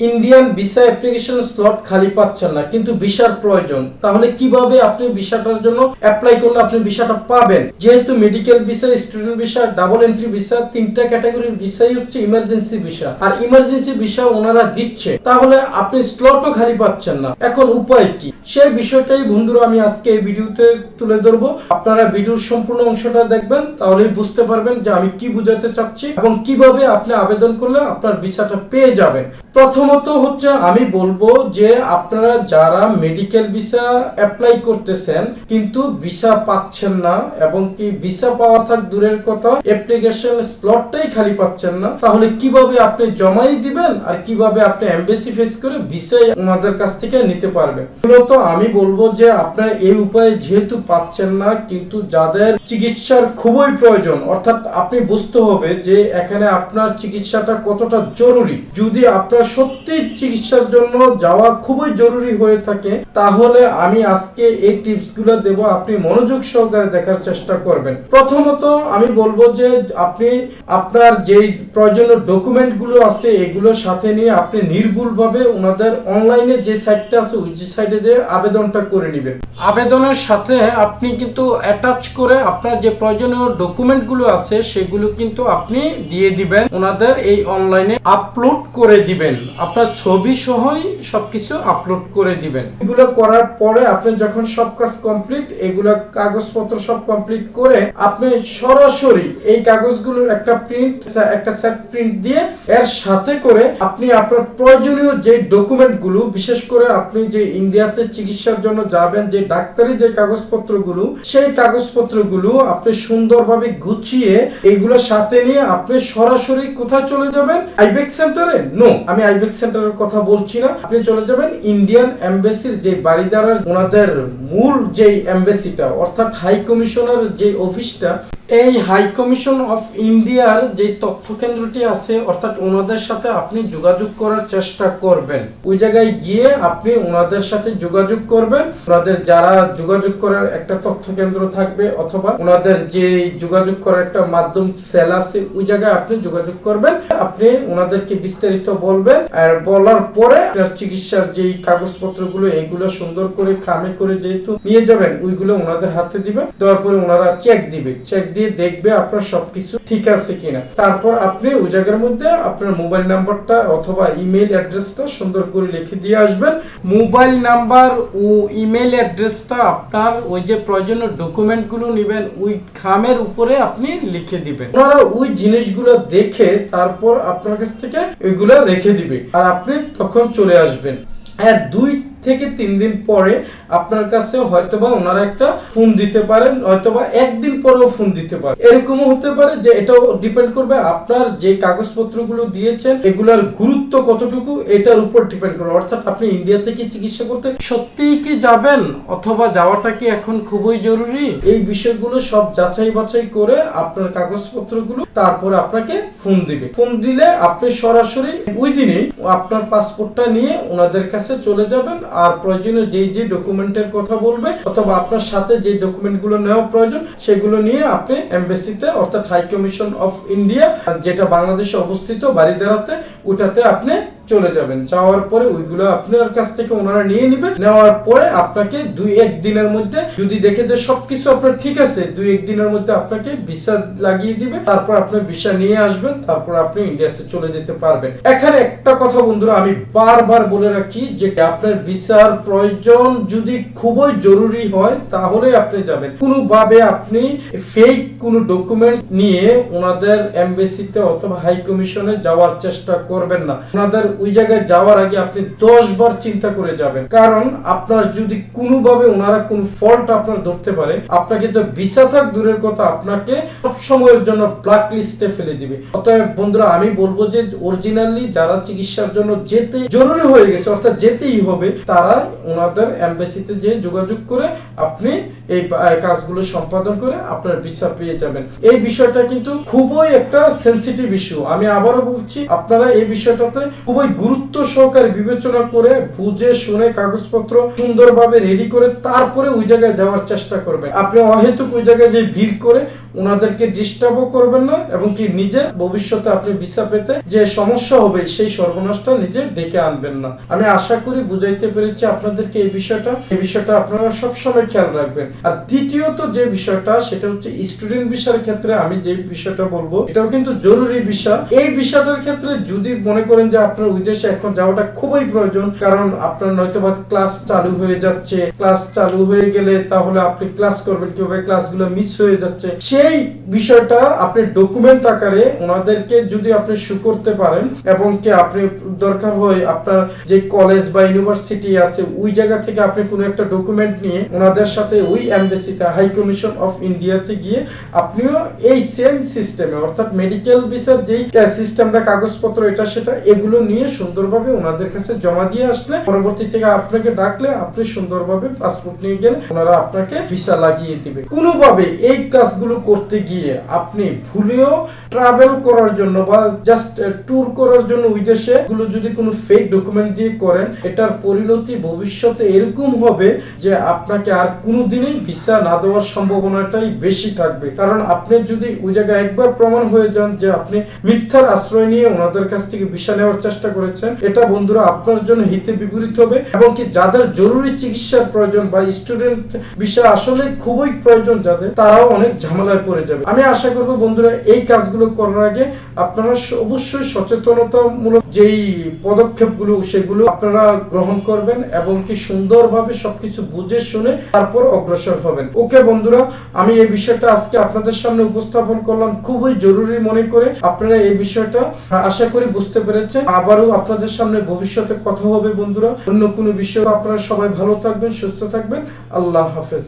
Indian visa application slot খালি পাচ্ছেন না, কিন্তু ভিসার প্রয়োজন। তাহলে কীভাবে আপনি ভিসাটার জন্য অ্যাপ্লাই করলে আপনি ভিসাটা পাবেন? যেহেতু medical visa student visa double entry visa তিনটা ক্যাটাগরির ভিসাই হচ্ছে ইমার্জেন্সি ভিসা আর ইমার্জেন্সি ভিসা ওনারা দিচ্ছে। তাহলে আপনি স্লটও খালি পাচ্ছেন না। এখন উপায় কি? সেই বিষয়টাই বন্ধুরা আমি আজকে এই ভিডিওতে তুলে ধরবো। আপনারা ভিডিওর সম্পূর্ণ অংশটা দেখবেন, তাহলেই বুঝতে পারবেন যে আমি কি বুঝাতে চাচ্ছি এবং কীভাবে আপনি আবেদন করলে আপনার ভিসাটা পেয়ে যাবেন। প্রথমত হচ্ছে আমি বলব যে আপনারা যারা মেডিকেল ভিসা অ্যাপ্লাই করতেছেন, কিন্তু ভিসা পাচ্ছেন না এবং কি ভিসা পাওয়া থাক দূরের কথা অ্যাপ্লিকেশন স্লটটাই খালি পাচ্ছেন না, তাহলে কীভাবে আপনি জমাই দিবেন আর কীভাবে আপনি এমবেসি ফেস করে ভিসা ওনাদের কাছ থেকে নিতে পারবেন? মূলত আমি বলব যে আপনার এই উপায়ে যেহেতু পাচ্ছেন না, কিন্তু যাদের চিকিৎসার খুবই প্রয়োজন, অর্থাৎ আপনি বুঝতে হবে যে এখানে আপনার চিকিৎসাটা কতটা জরুরি। যদি আপনার সত্যি চিকিৎসার জন্য যাওয়া খুবই জরুরি হয়ে থাকে, তাহলে আমি আজকে এই টিপসগুলো দেবো, আপনি মনোযোগ সহকারে দেখার চেষ্টা করবেন। প্রথমত আমি বলব যে আপনি আপনার যে প্রয়োজনীয় ডকুমেন্টগুলো আছে, এগুলো সাথে নিয়ে আপনি নির্ভুলভাবে ওনাদের অনলাইনে যে সাইটটা আছে, ওই সাইটে যে আবেদনটা করে নেবেন। আবেদনের সাথে আপনি কিন্তু অ্যাটাচ করে আপনার যে প্রয়োজনীয় ডকুমেন্টগুলো আছে, সেগুলো কিন্তু আপনি দিয়ে দিবেন, ওনাদের এই অনলাইনে আপলোড করে দিবেন। আপনার ছবি সহই সবকিছু আপলোড করে দিবেন। এগুলো করার পরে আপনি যখন সব কাজ কমপ্লিট এগুলো কাগজপত্র সব কমপ্লিট করে আপনি সরাসরি এই কাগজগুলোর একটা প্রিন্ট একটা সেট প্রিন্ট দিয়ে এর সাথে করে আপনি আপনার প্রয়োজনীয় যে ডকুমেন্টগুলো বিশেষ করে আপনি যে ইন্ডিয়াতে চিকিৎসার জন্য যাবেন, যে ডাক্তারি যে কাগজপত্রগুলো, সেই কাগজপত্রগুলো আপনি সুন্দরভাবে গুছিয়ে এইগুলোর সাথে নিয়ে আপনি সরাসরি কোথায় চলে যাবেন? আইবেক সেন্টারে? নো আমি আইবেক সেন্টারের কথা বলছি না। আপনি চলে যাবেন ইন্ডিয়ান এমবেসির যে বাড়িদারার, ওনাদের মূল যে এমবেসিটা অর্থাৎ হাই কমিশনার যে অফিসটা এই হাই কমিশন অফ ইন্ডিয়ার যে তথ্য কেন্দ্রটি আছে, অর্থাৎ ওনাদের সাথে আপনি যোগাযোগ করার চেষ্টা করবেন। ওই জায়গায় গিয়ে আপনি ওনাদের সাথে যোগাযোগ করবেন। ওনাদের যারা যোগাযোগ করার একটা তথ্য কেন্দ্র থাকবে, অথবা ওনাদের যে যোগাযোগ করার একটা মাধ্যম সেল আছে, ওই জায়গায় আপনি যোগাযোগ করবেন। আপনি ওনাদেরকে বিস্তারিত বলবেন বলার পরে চিকিৎসার যেই কাগজপত্রগুলো এগুলো সুন্দর করে খামে করে যেহেতু নিয়ে যাবেন, ওইগুলো ওনাদের হাতে দিবেন, দেওয়ার পরে ওনারা চেক দিবে। চেক দিয়ে দেখবে আপনার সবকিছু ঠিক আছে কিনা। তারপর আপনি ওই জায়গার মধ্যে আপনার মোবাইল নাম্বারটা অথবা ইমেল অ্যাড্রেসটা সুন্দর করে লিখে দিয়ে আসবেন। মোবাইল নাম্বার ও ইমেল অ্যাড্রেসটা আপনার ওই যে প্রয়োজনীয় ডকুমেন্টগুলো নেবেন, ওই খামের উপরে আপনি লিখে দিবেন। ওনারা ওই জিনিসগুলো দেখে তারপর আপনার কাছ থেকে এগুলো রেখে দিবে। আর আপনি তখন চলে আসবেন। হ্যাঁ দুই থেকে তিন দিন পরে আপনার কাছে হয়তোবা ওনারা একটা ফোন দিতে পারেন, হয়তোবা একদিন পরেও ফোন দিতে পারে এরকমও হতে পারে যে এটাও ডিপেন্ড করবে আপনার যে কাগজপত্রগুলো দিয়েছেন, এগুলার গুরুত্ব কতটুকু, এটার উপর ডিপেন্ড করবে। অর্থাৎ আপনি ইন্ডিয়া থেকে চিকিৎসা করতে সত্যিই কি যাবেন, অথবা যাওয়াটা কি এখন খুবই জরুরি? এই বিষয়গুলো সব যাচাই বাছাই করে আপনার কাগজপত্রগুলো তারপর আপনাকে ফোন দিবে। ফোন দিলে আপনি সরাসরি ওই দিনেই আপনার পাসপোর্টটা নিয়ে ওনাদের কাছে চলে যাবেন। আর প্রয়োজনীয় যেই যে ডকুমেন্টের কথা বলবে, অথবা আপনার সাথে যে ডকুমেন্টগুলো নেওয়া প্রয়োজন, সেগুলো নিয়ে আপনি এমবেসিতে অর্থাৎ হাই কমিশন অফ ইন্ডিয়া যেটা বাংলাদেশে অবস্থিত বাড়িদারাতে ওটাতে আপনি চলে যাবেন। যাওয়ার পরে ওইগুলো আপনার কাছ থেকে ওনারা নিয়ে নেবেন। নেওয়ার পরে আপনাকে দুই এক দিনের মধ্যে যদি দেখে যে সবকিছু আপনার ঠিক আছে, দুই এক দিনের মধ্যে আপনাকে ভিসা লাগিয়ে দিবে। তারপর আপনি ভিসা নিয়ে আসবেন, তারপর আপনি ইন্ডিয়াতে চলে যেতে পারবেন। এখানে একটা কথা বন্ধুরা, আমি বারবার বলে রাখি যে আপনার ভিসার প্রয়োজন যদি খুবই জরুরি হয় তাহলে আপনি যাবেন। কোনোভাবে আপনি ফেক কোনো ডকুমেন্টস নিয়ে ওনাদের এমবেসিতে অথবা হাই কমিশনে যাওয়ার চেষ্টা করবেন না। ওনাদের ওই জায়গায় যাওয়ার আগে আপনি দশ বার চিন্তা করে যাবেন। কারণ আপনার যদি কোনোভাবে ওনারা কোন ফল্ট আপনার ধরতে পারে, আপনাকে তো ভিসা থাক দূরের কথা, আপনাকে সব সময়ের জন্য ব্ল্যাক লিস্টে ফেলে দিবে। অতএব বন্ধুরা, আমি বলব যে অরিজিনালি যারা চিকিৎসার জন্য যেতে জরুরি হয়ে গেছে, অর্থাৎ যেতেই হবে, তারা ওনাদের এমবেসিতে যে যোগাযোগ করে আপনি এই কাজগুলো সম্পাদন করে আপনার ভিসা পেয়ে যাবেন। এই বিষয়টা কিন্তু খুবই একটা সেন্সিটিভ ইস্যু আমি আবারও বলছি, আপনারা এই বিষয়টাতে খুবই গুরুত্ব সহকারে বিবেচনা করে বুঝে শুনে কাগজপত্র সুন্দরভাবে রেডি করে তারপরে ওই জায়গায় যাওয়ার চেষ্টা করবেন। আপনি অহেতুক ওই জায়গায় যে ভিড় করে ওনাদেরকে ডিস্টার্বও করবেন না এবং কি নিজে ভবিষ্যতে আপনি ভিসা পেতে যে সমস্যা হবে সেই সর্বনাশটা নিজে ডেকে আনবেন না। আমি আশা করি বুঝাইতে পেরেছি আপনাদেরকে এই বিষয়টা। এই বিষয়টা আপনারা সবসময় খেয়াল রাখবেন। আর দ্বিতীয়ত যে বিষয়টা, সেটা হচ্ছে স্টুডেন্ট বিষয়ের ক্ষেত্রে আমি যে বিষয়টা বলব, এটাও কিন্তু জরুরি বিষয় এই বিষয়টার ক্ষেত্রে যদি মনে করেন যে আপনার উদ্দেশ্যে এখন যাওয়াটা খুবই প্রয়োজন, কারণ আপনার নয়তোবা ক্লাস চালু হয়ে যাচ্ছে। ক্লাস চালু হয়ে গেলে তাহলে আপনি ক্লাস করবেন কীভাবে? ক্লাসগুলো মিস হয়ে যাচ্ছে। সেই বিষয়টা আপনি ডকুমেন্ট আকারে ওনাদেরকে যদি আপনি শু করতে পারেন এবং কি আপনি দরকার হয় আপনার যে কলেজ বা ইউনিভার্সিটি আছে, ওই জায়গা থেকে আপনি কোনো একটা ডকুমেন্ট নিয়ে ওনাদের সাথে ওই এমবেসিতে হাই কমিশন অফ ইন্ডিয়াতে গিয়ে আপনিও এই সেম সিস্টেমে অর্থাৎ মেডিকেল ভিসার যেই সিস্টেমটা কাগজপত্র এটা, সেটা, এগুলো নিয়ে সুন্দরভাবে ওনাদের কাছে জমা দিয়ে আসলে পরবর্তী থেকে আপনাকে ডাকলে আপনি সুন্দরভাবে পাসপোর্ট নিয়ে গেলে ওনারা আপনাকে ভিসা লাগিয়ে দিবে। কোনোভাবে এই কাজগুলো করতে গিয়ে আপনি ভুলেও ট্রাভেল করার জন্য বা জাস্ট ট্যুর করার জন্য ওই দেশে গুলো যদি কোনো ফেক ডকুমেন্ট দিয়ে করেন, এটার পরিণতি ভবিষ্যতে এরকম হবে যে আপনাকে আর কোনোদিনই ভিসা না দেওয়ার সম্ভাবনাটাই বেশি থাকবে। কারণ আপনি যদি ওই জায়গায় একবার প্রমাণ হয়ে যান যে আপনি মিথ্যার আশ্রয় নিয়ে ওনাদের কাছ থেকে ভিসা নেওয়ার চেষ্টা করেছেন, এটা বন্ধুরা আপনার জন্য হিতে বিপরীত হবে এবং কি যাদের জরুরি চিকিৎসার প্রয়োজন বা স্টুডেন্ট ভিসা আসলে খুবই প্রয়োজন যাদের, তারাও অনেক ঝামেলায় পড়ে যাবে। আমি আশা করব বন্ধুরা, এই কাজগুলো করার আগে আপনারা অবশ্যই সচেতনতামূলক যেই পদক্ষেপগুলো, সেগুলো আপনারা গ্রহণ করবেন এবং কি সুন্দরভাবে সবকিছু বুঝে শুনে তারপর অগ্রসর হবেন। ওকে বন্ধুরা, আমি এই বিষয়টা আজকে আপনাদের সামনে উপস্থাপন করলাম। খুবই জরুরি মনে করে আপনারা এই বিষয়টা আশা করি বুঝতে পেরেছেন। আবারও আপনাদের সামনে ভবিষ্যতে কথা হবে বন্ধুরা। অন্য কোনো বিষয়ে আপনারা সবাই ভালো থাকবেন, সুস্থ থাকবেন। আল্লাহ হাফেজ।